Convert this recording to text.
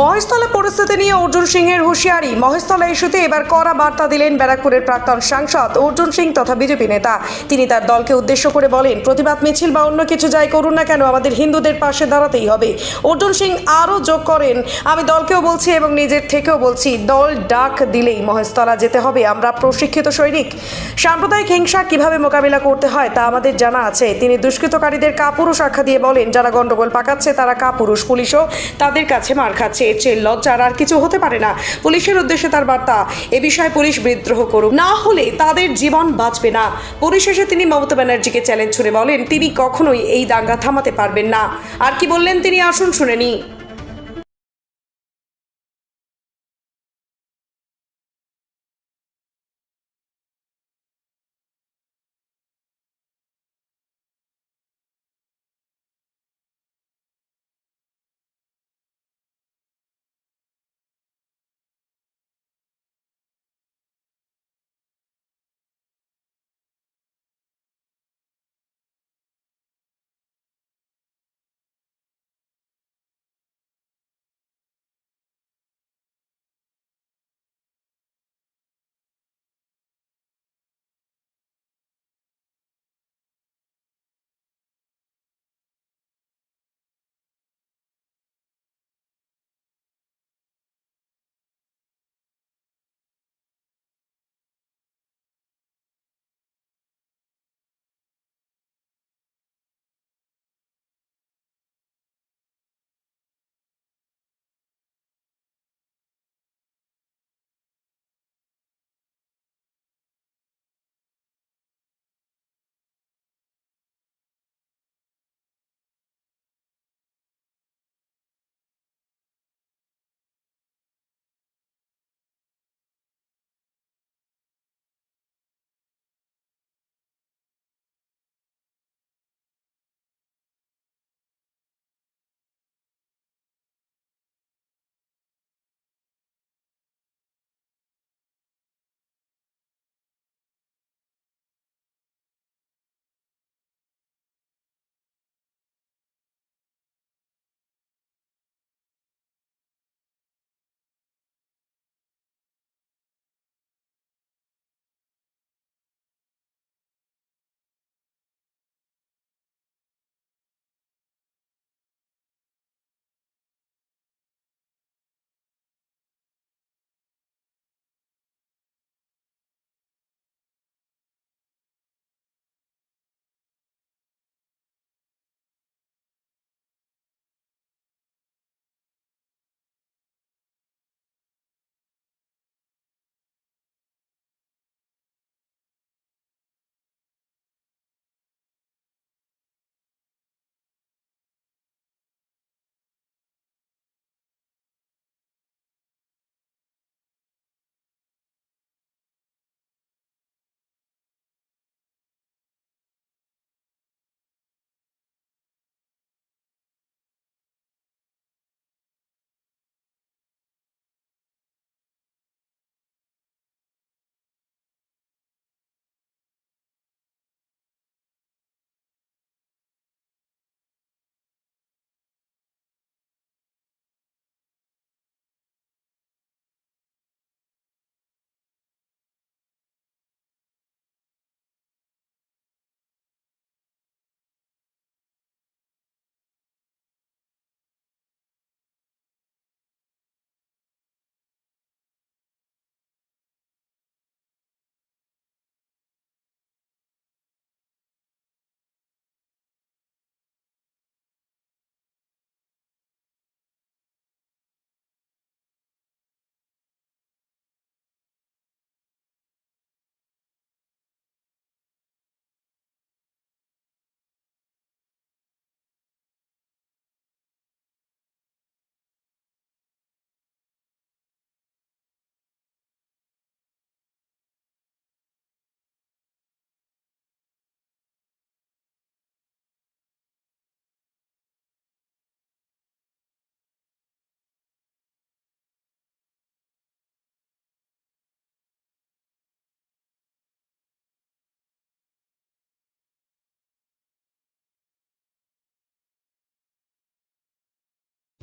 মহেশতলা পরিস্থিতি নিয়ে অর্জুন সিংহের হুঁশিয়ারি। মহেশতলা ইস্যুতে এবার কড়া বার্তা দিলেন ব্যারাকপুরের প্রাক্তন সাংসদ অর্জুন সিং তথা বিজেপি নেতা। তিনি তার দলকে উদ্দেশ্য করে বলেন, প্রতিবাদ মিছিল বা অন্য কিছু যাই করুন না কেন, আমাদের হিন্দুদের পাশে দাঁড়াতেই হবে। অর্জুন সিং আরও যোগ করেন, আমি দলকেও বলছি এবং নিজের থেকেও বলছি, দল ডাক দিলেই মহেশতলা যেতে হবে, আমরা প্রশিক্ষিত সৈনিক। সাম্প্রদায়িক হিংসা কীভাবে মোকাবিলা করতে হয় তা আমাদের জানা আছে। তিনি দুষ্কৃতকারীদের কাপুরুষ আখ্যা দিয়ে বলেন, যারা গণ্ডগোল পাকাচ্ছে, তারা কাপুরুষ পুলিশও তাদের কাছে মার খাচ্ছে। এর চেয়ে লজ্জার আর কিছু হতে পারে না। পুলিশের উদ্দেশ্যে তার বার্তা। এ বিষয়ে পুলিশ বিদ্রোহ করুক। না হলে তাদের জীবন বাঁচবে না। পরিশেষে তিনি মমতা ব্যানার্জিকে চ্যালেঞ্জ ছুড়ে বলেন, তিনি কখনোই এই দাঙ্গা থামাতে পারবেন না। আর কি বললেন তিনি, আসুন শুনে নি